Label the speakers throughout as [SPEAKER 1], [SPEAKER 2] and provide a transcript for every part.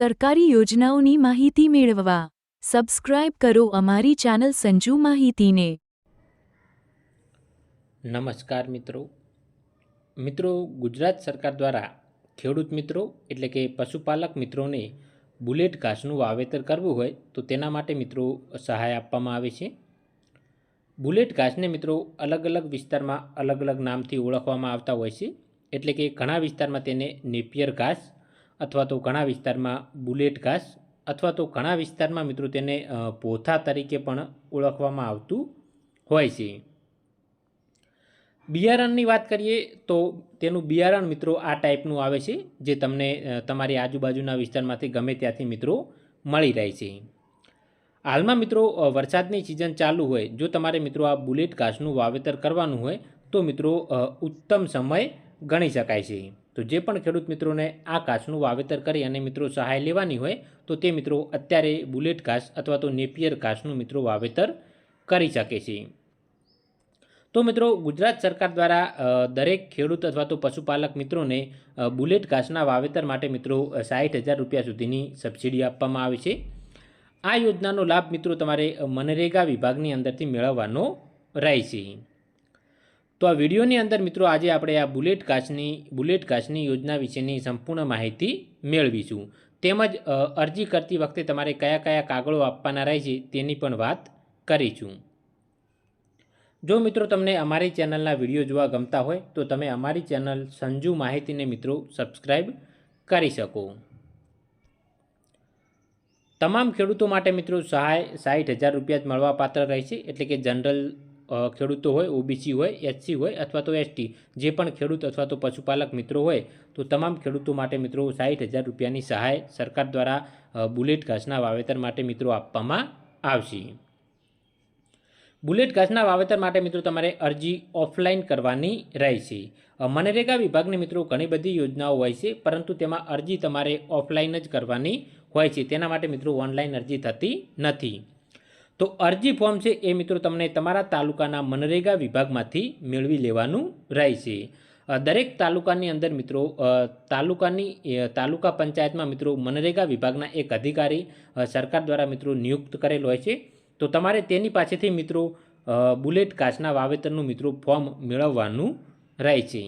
[SPEAKER 1] સરકારી યોજનાઓની માહિતી મેળવવા સબસ્ક્રાઇબ કરો અમારી ચેનલ સંજુ માહિતીને.
[SPEAKER 2] નમસ્કાર મિત્રો. મિત્રો, ગુજરાત સરકાર દ્વારા ખેડૂત મિત્રો એટલે કે પશુપાલક મિત્રોને બુલેટ ઘાસનું વાવેતર કરવું હોય તો તેના માટે મિત્રો સહાય આપવામાં આવે છે. બુલેટ ઘાસને મિત્રો અલગ અલગ વિસ્તારમાં અલગ અલગ નામથી ઓળખવામાં આવતા હોય છે. એટલે કે ઘણા વિસ્તારમાં તેને નેપિયર ઘાસ અથવા તો ઘણા વિસ્તારમાં બુલેટ ઘાસ અથવા તો ઘણા વિસ્તારમાં મિત્રો તેને પોથા તરીકે પણ ઓળખવામાં આવતું હોય છે. બિયારણની વાત કરીએ તો તેનું બિયારણ મિત્રો આ ટાઈપનું આવે છે, જે તમને તમારી આજુબાજુના વિસ્તારમાંથી ગમે ત્યાંથી મિત્રો મળી રહે છે. હાલમાં મિત્રો વરસાદની સિઝન ચાલુ હોય, જો તમારે મિત્રો આ બુલેટ ઘાસનું વાવેતર કરવાનું હોય, તો મિત્રો ઉત્તમ સમય ગણી શકાય છે. તો જે પણ ખેડૂત મિત્રોને આ ઘાસનું વાવેતર કરી અને મિત્રો સહાય લેવાની હોય, તો તે મિત્રો અત્યારે બુલેટ ઘાસ અથવા તો નેપિયર ઘાસનું મિત્રો વાવેતર કરી શકે છે. તો મિત્રો ગુજરાત સરકાર દ્વારા દરેક ખેડૂત અથવા તો પશુપાલક મિત્રોને બુલેટ ઘાસના વાવેતર માટે મિત્રો સાઠ હજાર રૂપિયા સુધીની સબસિડી આપવામાં આવે છે. આ યોજનાનો લાભ મિત્રો તમારે મનરેગા વિભાગની અંદરથી મેળવવાનો રહેશે. તો આ વિડીયોની અંદર મિત્રો આજે આપણે આ બુલેટ કાચની બુલેટ કાચની યોજના વિશેની સંપૂર્ણ માહિતી મેળવીશું. તેમજ અરજી કરતી વખતે તમારે કયા કયા કાગળો આપવાના રહે છે તેની પણ વાત કરીશું. જો મિત્રો તમને અમારી ચેનલના વીડિયો જોવા ગમતા હોય, તો તમે અમારી ચેનલ સંજુ માહિતીને મિત્રો સબસ્ક્રાઈબ કરી શકો. તમામ ખેડૂતો માટે મિત્રો સહાય સાઠ હજાર રૂપિયા જ મળવાપાત્ર રહેશે, એટલે કે જનરલ ખેડૂતો હોય, ઓબીસી હોય એસસી હોય અથવા તો એસટી, જે પણ ખેડૂત અથવા તો પશુપાલક મિત્રો હોય, તો તમામ ખેડૂતો માટે મિત્રો સાઠ હજાર રૂપિયાની સહાય સરકાર દ્વારા બુલેટ ઘાસના વાવેતર માટે મિત્રો આપવામાં આવશે. બુલેટ ઘાસના વાવેતર માટે મિત્રો તમારે અરજી ઓફલાઈન કરવાની રહેશે. મનરેગા વિભાગની મિત્રો ઘણી બધી યોજનાઓ હોય છે, પરંતુ તેમાં અરજી તમારે ઓફલાઈન જ કરવાની હોય છે. તેના માટે મિત્રો ઓનલાઈન અરજી થતી નથી. તો અરજી ફોર્મ છે એ મિત્રો તમને તમારા તાલુકાના મનરેગા વિભાગમાંથી મેળવી લેવાનું રહેશે. દરેક તાલુકાની અંદર મિત્રો તાલુકાની તાલુકા પંચાયતમાં મિત્રો મનરેગા વિભાગના એક અધિકારી સરકાર દ્વારા મિત્રો નિયુક્ત કરેલ હોય છે. તો તમારે તેની પાસેથી મિત્રો બુલેટ કાચના વાવેતરનું મિત્રો ફોર્મ મેળવવાનું રહે છે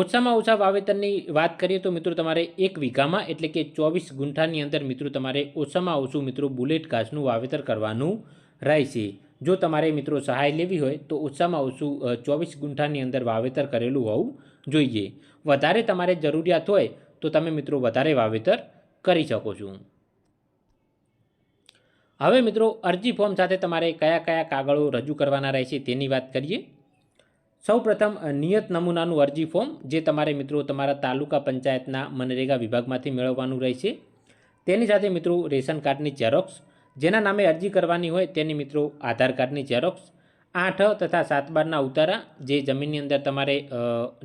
[SPEAKER 2] ઓછામાં ઓછા વાવેતરની વાત કરીએ તો મિત્રો તમારે એક વીઘામાં, એટલે કે ચોવીસ ગુંઠાની અંદર મિત્રો તમારે ઓછામાં ઓછું મિત્રો બુલેટ ઘાસનું વાવેતર કરવાનું રહેશે. જો તમારે મિત્રો સહાય લેવી હોય તો ઓછામાં ઓછું ચોવીસ ગુંઠાની અંદર વાવેતર કરેલું હોવું જોઈએ. વધારે તમારે જરૂરિયાત હોય તો તમે મિત્રો વધારે વાવેતર કરી શકો છો. હવે મિત્રો અરજી ફોર્મ સાથે તમારે કયા કયા કાગળો રજૂ કરવાના રહેશે તેની વાત કરીએ. સૌપ્રથમ નિયત નમૂનાનું અરજી ફોર્મ, જે તમારે મિત્રો તમારા તાલુકા પંચાયતના મનરેગા વિભાગમાંથી મેળવવાનું રહેશે. તેની સાથે મિત્રો રેશન કાર્ડની ઝેરોક્સ જેના નામે અરજી કરવાની હોય તેની મિત્રો આધાર કાર્ડની ઝેરોક્સ આઠ તથા સાત બારના ઉતારા, જે જમીનની અંદર તમારે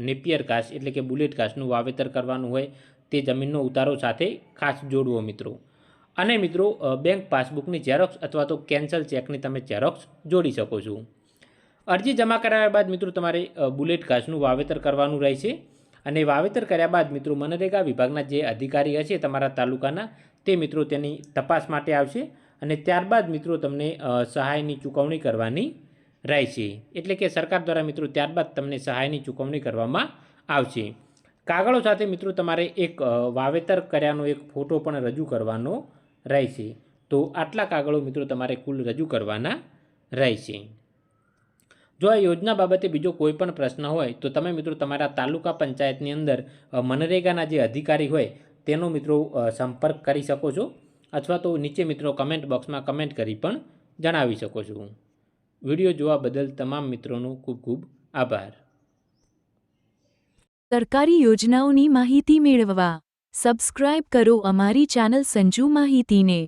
[SPEAKER 2] નેપિયર ઘાસ એટલે કે બુલેટ ઘાસનું વાવેતર કરવાનું હોય તે જમીનનો ઉતારો સાથે ખાસ જોડવો મિત્રો. અને મિત્રો બેંક પાસબુકની ઝેરોક્સ અથવા તો કેન્સલ ચેકની તમે ઝેરોક્સ જોડી શકો છો. અરજી જમા કરાવ્યા બાદ મિત્રો તમારે બુલેટ ઘાસનું વાવેતર કરવાનું રહેશે અને વાવેતર કર્યા બાદ મિત્રો મનરેગા વિભાગના જે અધિકારી હશે તમારા તાલુકાના, તે મિત્રો તેની તપાસ માટે આવશે અને ત્યારબાદ મિત્રો તમને સહાયની ચૂકવણી કરવાની રહેશે. એટલે કે સરકાર દ્વારા મિત્રો ત્યારબાદ તમને સહાયની ચૂકવણી કરવામાં આવશે. કાગળો સાથે મિત્રો તમારે એક વાવેતર કર્યાનો એક ફોટો પણ રજૂ કરવાનો રહેશે. તો આટલા કાગળો મિત્રો તમારે કુલ રજૂ કરવાના રહેશે. જો આ યોજના બાબતે બીજો કોઈ પણ પ્રશ્ન હોય, તો તમે મિત્રો તમારા તાલુકા પંચાયતની અંદર મનરેગાના જે અધિકારી હોય, તેનો મિત્રો સંપર્ક કરી શકો છો. અથવા તો નીચે મિત્રો કમેન્ટ બોક્સમાં કમેન્ટ કરી પણ જણાવી શકો છો. વીડિયો જોવા બદલ તમામ મિત્રોનો ખૂબ ખૂબ આભાર.
[SPEAKER 1] સરકારી યોજનાઓની માહિતી મેળવવા સબસ્ક્રાઇબ કરો અમારી ચેનલ સંજુ માહિતીને.